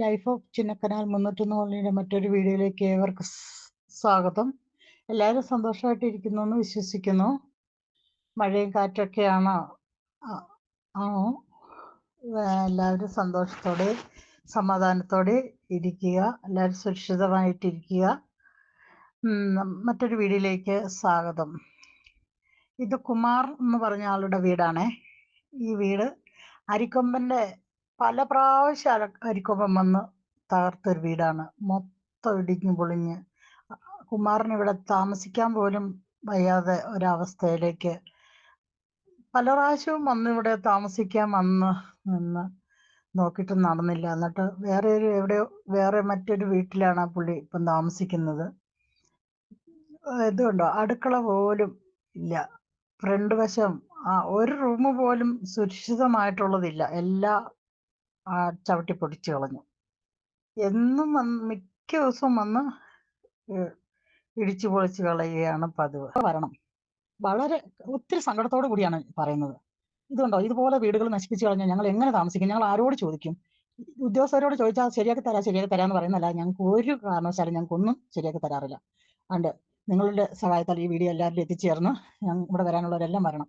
Life of Chinnakanal മുന്നൂറ്റൊന്ന് കോളനിയുടെ മറ്റൊരു വീഡിയോയിലേക്ക് ഏവർക്ക് സ്വാഗതം. എല്ലാവരും സന്തോഷമായിട്ട് ഇരിക്കുന്നു എന്ന് വിശ്വസിക്കുന്നു. മഴയും കാറ്റൊക്കെയാണ് ആണോ? എല്ലാവരും സന്തോഷത്തോടെ സമാധാനത്തോടെ ഇരിക്കുക. എല്ലാവരും സുരക്ഷിതമായിട്ടിരിക്കുക. മറ്റൊരു വീടിലേക്ക് സ്വാഗതം. ഇത് കുമാർ എന്ന് പറഞ്ഞ ആളുടെ വീടാണേ. ഈ വീട് അരിക്കൊമ്പന്റെ പല പ്രാവശ്യം അര- അരിക്കൊമ്പൻ വന്ന് തകർത്തൊരു വീടാണ്. മൊത്തം ഇടിഞ്ഞു പൊളിഞ്ഞ്. കുമാറിന് ഇവിടെ താമസിക്കാൻ പോലും വയ്യാതെ ഒരവസ്ഥയിലേക്ക് പല പ്രാവശ്യവും വന്ന് ഇവിടെ താമസിക്കാൻ വന്ന് നിന്ന് നോക്കിയിട്ട് നടന്നില്ല. എന്നിട്ട് വേറെ ഒരു എവിടെയോ വേറെ മറ്റൊരു വീട്ടിലാണ് ആ പുള്ളി ഇപ്പം താമസിക്കുന്നത്. ഇതുണ്ടോ അടുക്കള പോലും ഇല്ല. ഫ്രണ്ട് വശം ആ ഒരു റൂം പോലും സുരക്ഷിതമായിട്ടുള്ളതില്ല. എല്ലാം ചവിട്ടി പൊടിച്ചു കളഞ്ഞു. എന്നും വന്ന് മിക്ക ദിവസവും വന്ന് ഇടിച്ചു പൊളിച്ചു കളയുകയാണ് പതിവ്. വരണം. വളരെ ഒത്തിരി സങ്കടത്തോടു കൂടിയാണ് പറയുന്നത്. ഇതുണ്ടോ? ഇതുപോലെ വീടുകൾ നശിപ്പിച്ചു കളഞ്ഞാൽ ഞങ്ങൾ എങ്ങനെ താമസിക്കും? ഞങ്ങൾ ആരോട് ചോദിക്കും? ഉദ്യോഗസ്ഥരോട് ചോദിച്ചാൽ ശരിയാക്കി തരാം ശരിയാക്കി തരാന്ന് പറയുന്നല്ല ഞങ്ങൾക്ക് ഒരു കാരണവശാലും ഞങ്ങൾക്ക് ഒന്നും ശരിയാക്കി തരാറില്ല. അതുകൊണ്ട് നിങ്ങളുടെ സഹായത്താൽ ഈ വീഡിയോ എല്ലാവരിലും എത്തിച്ചേർന്ന് ഞങ്ങൾ ഇവിടെ വരാനുള്ളവരെല്ലാം വരണം.